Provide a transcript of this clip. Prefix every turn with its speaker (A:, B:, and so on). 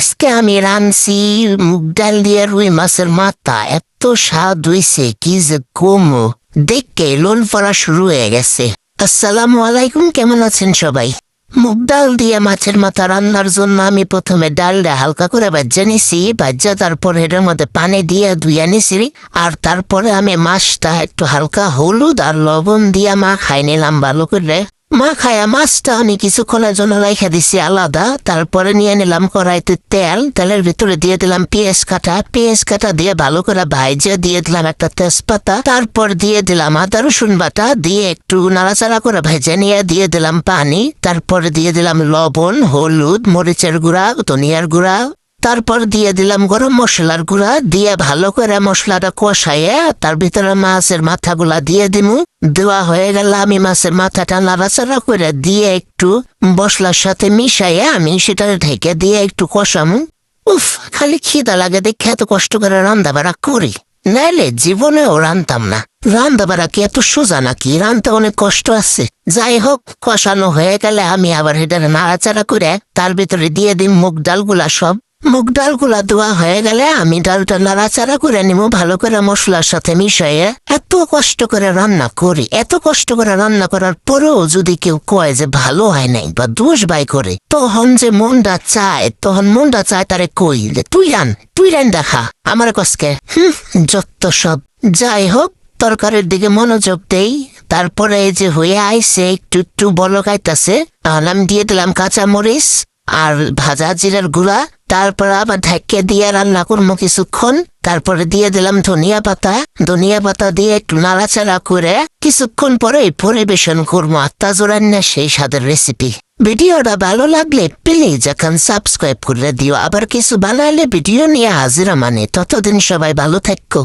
A: আজকে আমি রানছি মুগ ডাল দিয়ে রুই মাছের মাথা। এত স্বাদ হইছে, কি যে কমো। দেখকে লোন পড়া শুরু হয়ে গেছে। আসসালামু আলাইকুম, কেমন আছেন সবাই? মুগ ডাল দিয়ে মাছের মাথা রান্নার জন্য আমি প্রথমে ডালটা হালকা করে বাজ্যা নিছি বাজ্যা তারপর এটার মধ্যে পানি দিয়ে ধুইয়া নিছি, আর তারপরে আমি মাছটা একটু হালকা হলুদ আর লবণ দিয়ে মা খাই নিলাম ভালো করে। মা খায়া মাছটা আমি কিছুক্ষণের জন্য রেখে দিছি আলাদা তারপরে নিয়ে নিলাম কড়াইতে তেল তেলের ভিতরে দিয়ে দিলাম পেঁয়াজ কাটা পেঁয়াজ কাটা দিয়ে ভালো করে ভাইজে দিয়ে দিলাম একটা তেজপাতা তারপর দিয়ে দিলাম আদা রসুন বাটা, দিয়ে একটু নাড়াচাড়া করে ভেজে নিয়ে, দিয়ে দিলাম পানি তারপরে দিয়ে দিলাম লবণ, হলুদ মরিচের গুঁড়া ধনিয়ার গুঁড়া তারপর দিয়ে দিলাম গরম মশলার গুঁড়া, দিয়ে ভালো করে মশলাটা কষাইয়ে তার ভিতরে মাছের মাথাগুলা দিয়ে দিমু। দেওয়া হয়ে গেল, আমি মাছের মাথাটা নাড়াচাড়া করে দিয়ে একটু মশলার সাথে মিশাইয়ে আমি সেটা ঢেকে দিয়ে একটু কষামু। উফ, খালি খিদা লাগে দেখে এত কষ্ট করে রান্না বাড়া করি। নাইলে জীবনেও রানতাম না। রান্না বাড়া কি এত সোজা নাকি? রানতে অনেক কষ্ট আছে। যাই হোক, কষানো হয়ে গেলে আমি আবার এটা নাড়াচাড়া করে তার ভিতরে দিয়ে দিই মুগ ডালগুলা সব। মুগ ডালগুলা ধোয়া হয়ে গেলে আমি ডালটা নাড়াচাড়া করে নিব ভালো করে মশলার সাথে মিশিয়ে। এত কষ্ট করে রান্না করি, এত কষ্ট করে রান্না করার পরেও যদি কেউ কয় যে ভালো হয় নাই বা দোষ বাই করে, তখন যে মনটা চায়, তখন মনটা চায় তারে কই যে তুই রান তুই রান দেখা, আমার কসকে। হুম, যত সব। যাই হোক, তরকারির দিকে মনোযোগ দেই, তারপরে এই যে হয়ে আইসে, একটু একটু বড় গাইতাছে আমি দিয়ে দিলাম কাঁচা মরিচ আর ভাজা জিরার গুঁড়া তারপর আবার ঢাকে দিয়ে রান্না করব কিছুক্ষণ। তারপরে দিয়ে দিলাম ধনিয়া পাতা। ধনিয়া পাতা দিয়ে একটু নাড়াচাড়া করে কিছুক্ষণ পরে পরিবেশন করব জোরান্না সেই স্বাদের রেসিপি ভিডিওটা ভালো লাগলে প্লিজ এখন সাবস্ক্রাইব করে দিও। আবার কিছু বানালে ভিডিও নিয়ে হাজিরা মানে। ততদিন সবাই ভালো থাকো।